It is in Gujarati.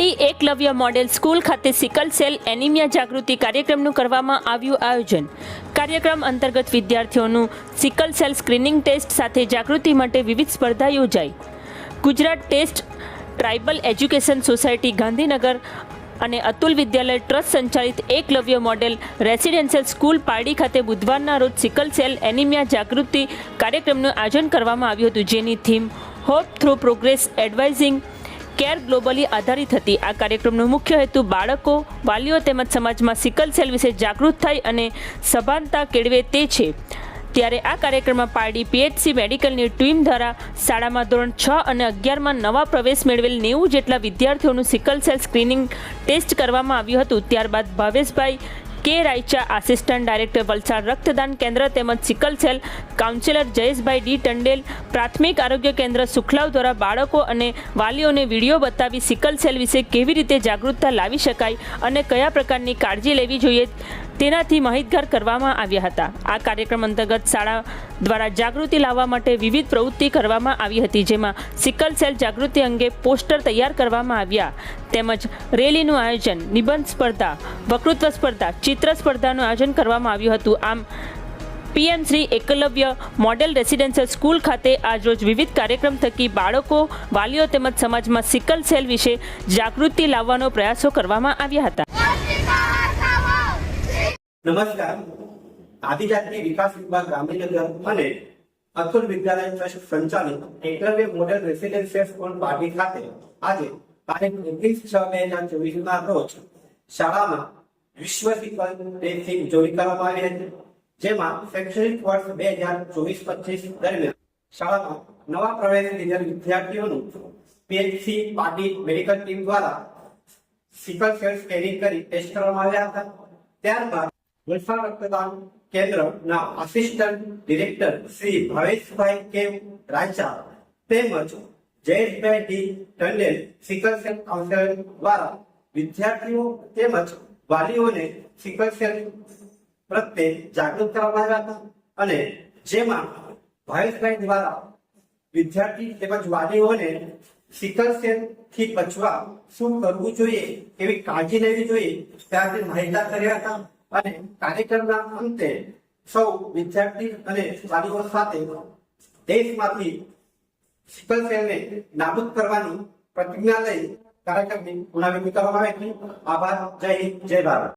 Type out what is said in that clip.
પારડી એકલવ્ય મોડેલ સ્કૂલ ખાતે સિકલ સેલ એનિમિયા જાગૃતિ કાર્યક્રમનું કરવામાં આવ્યું આયોજન. કાર્યક્રમ અંતર્ગત વિદ્યાર્થીઓનું સિકલ સેલ સ્ક્રીનિંગ ટેસ્ટ સાથે જાગૃતિ માટે વિવિધ સ્પર્ધા યોજાઈ. Gujarat state tribal education society Gandhinagar અને અતુલ વિદ્યાલય ટ્રસ્ટ સંચાલિત Eklavya model residential school Pardi ખાતે બુધવારના રોજ સિકલ સેલ એનિમિયા જાગૃતિ કાર્યક્રમનું આયોજન કરવામાં આવ્યું હતું. જેની theme hope through progress advising care globally આધારિત હતી. આ કાર્યક્રમનો મુખ્ય હેતુ બાળકો, વાલીઓ તેમજ સમાજમાં સિકલ સેલ વિશે જાગૃત થાય અને સભાનતા કેળવે તે છે. ત્યારે આ કાર્યક્રમમાં પારડી પીએચસી મેડિકલની ટીમ દ્વારા શાળામાં ધોરણ છ અને અગિયારમાં નવા પ્રવેશ મેળવેલ નેવું જેટલા વિદ્યાર્થીઓનું સિકલ સેલ સ્ક્રીનિંગ ટેસ્ટ કરવામાં આવ્યું હતું. ત્યારબાદ ભાવેશભાઈ કે રાયચા આસિસ્ટન્ટ ડાયરેક્ટર વલસાડ રક્તદાન કેન્દ્ર તેમજ sickle cell counsellor Jayeshbhai D Tandel, પ્રાથમિક આરોગ્ય કેન્દ્ર સુખલાવ દ્વારા બાળકો અને વાલીઓને વીડિયો બતાવી સિકલ સેલ વિશે કેવી રીતે જાગૃતતા લાવી શકાય અને કયા પ્રકારની કાળજી લેવી જોઈએ તેનાથી માહિતગાર કરવામાં આવ્યા હતા. આ કાર્યક્રમ અંતર્ગત શાળા દ્વારા જાગૃતિ લાવવા માટે વિવિધ પ્રવૃત્તિ કરવામાં આવી હતી, જેમાં સિકલ સેલ જાગૃતિ અંગે પોસ્ટર તૈયાર કરવામાં આવ્યા. તેમજ રેલીનું આયોજન, નિબંધ સ્પર્ધા, વક્તૃત્વ સ્પર્ધા, ચિત્ર સ્પર્ધાનું આયોજન કરવામાં આવ્યું હતું. આમ, PM Shri Eklavya model residential school ખાતે આજરોજ વિવિધ કાર્યક્રમ થકી બાળકો, વાલીઓ તેમજ સમાજમાં સિકલ સેલ વિશે જાગૃતિ લાવવાનો પ્રયાસો કરવામાં આવ્યા હતા. નમસ્કાર. આદિજાતિ વિકાસ વિભાગ ગાંધીનગર અને અતુલ વિદ્યાલય ટ્રસ્ટ સંચાલિત Eklavya model residential school Pardi ખાતે આજે તારીખ ઓગણીસ છ બે હજાર ચોવીસ ના રોજ શાળામાં વિશ્વ સિકલ થીમ ઉજવણી કરવામાં આવી હતી. જેમાં શૈક્ષણિક વર્ષ બે હજાર ચોવીસ પચીસ દરમિયાન શાળામાં નવા પ્રવેશ લીધેલ વિદ્યાર્થીઓનું પીએચસી પાર્ટી મેડિકલ ટીમ દ્વારા સિકલ સેલ સ્કેનિંગ કરી ટેસ્ટ કરવામાં આવ્યા હતા. ત્યારબાદ વલસાડ રક્તદાન કેન્દ્રના આસિસ્ટન્ટ ડિરેક્ટર શ્રી ભાવેશભાઈ કે રાચા તેમજ Jayeshbhai D Tandel sickle cell counsellor દ્વારા વિદ્યાર્થીઓ તેમજ વાલીઓને સિકલ સેલ પ્રત્યે જાગૃત કરવામાં આવ્યા હતા અને જેમાં ભાવેશભાઈ દ્વારા વિદ્યાર્થી તેમજ વાલીઓને સિકલ સેલથી બચવા શું કરવું જોઈએ એવી કાળજી લેવી જોઈએ ત્યાંથી માહિતગાર કર્યા હતા. અને કાર્યક્રમના અંતે સૌ વિદ્યાર્થી અને વાલીઓ સાથે દેશમાંથી સિકલ સેલને નાબૂદ કરવાની પ્રતિજ્ઞા લઈ કાર્યક્રમની પુનરાવૃત્તિ કરવામાં આવી હતી. આભાર. જય હિન્દ. જય ભારત.